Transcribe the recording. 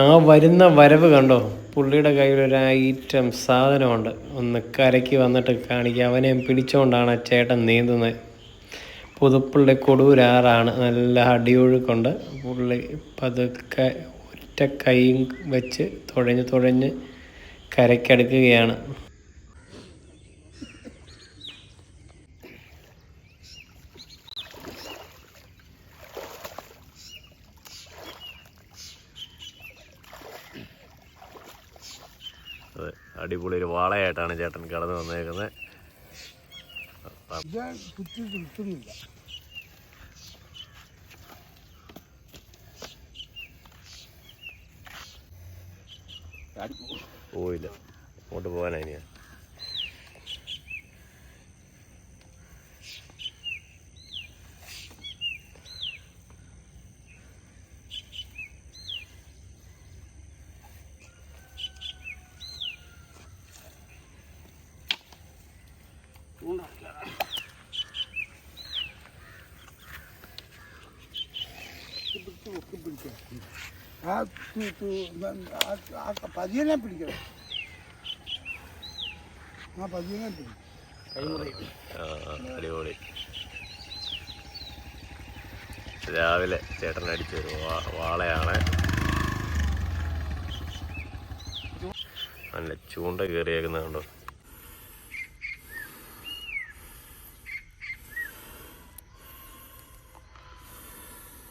ആ വരുന്ന വരവ് കണ്ടോ? പുള്ളിയുടെ കയ്യിൽ ഒരു ഐറ്റം സാധനമുണ്ട്. ഒന്ന് കരയ്ക്ക് വന്നിട്ട് കാണിക്കുക അവനെ പിടിച്ചുകൊണ്ടാണ് ചേട്ടൻ നീന്തുന്നത്. പുതുപ്പള്ളി കൊടൂരാറാണ് നല്ല അടിയൊഴുക്കുണ്ട്. പുള്ളി പതുക്കെ ഒറ്റ കൈ വെച്ച് തുഴഞ്ഞ് തുഴഞ്ഞ് കരയ്ക്കടുക്കുകയാണ് അതെ അടിപൊളി ഒരു വാളയായിട്ടാണ് ചേട്ടൻ കടന്നു വന്നേക്കുന്നത്. പോയില്ല. അങ്ങോട്ട് പോകാനാ ഇനിയാ. പതിയനെ പിടിക്കണം ആ പതിയനെ പിടിക്കും ആ, അടിപൊളി. രാവിലെ ചേട്ടൻ അടിച്ചൊരു വാ- വാളയാണ്. നല്ല ചൂണ്ട കയറിയേക്കുന്നത് കണ്ടോ?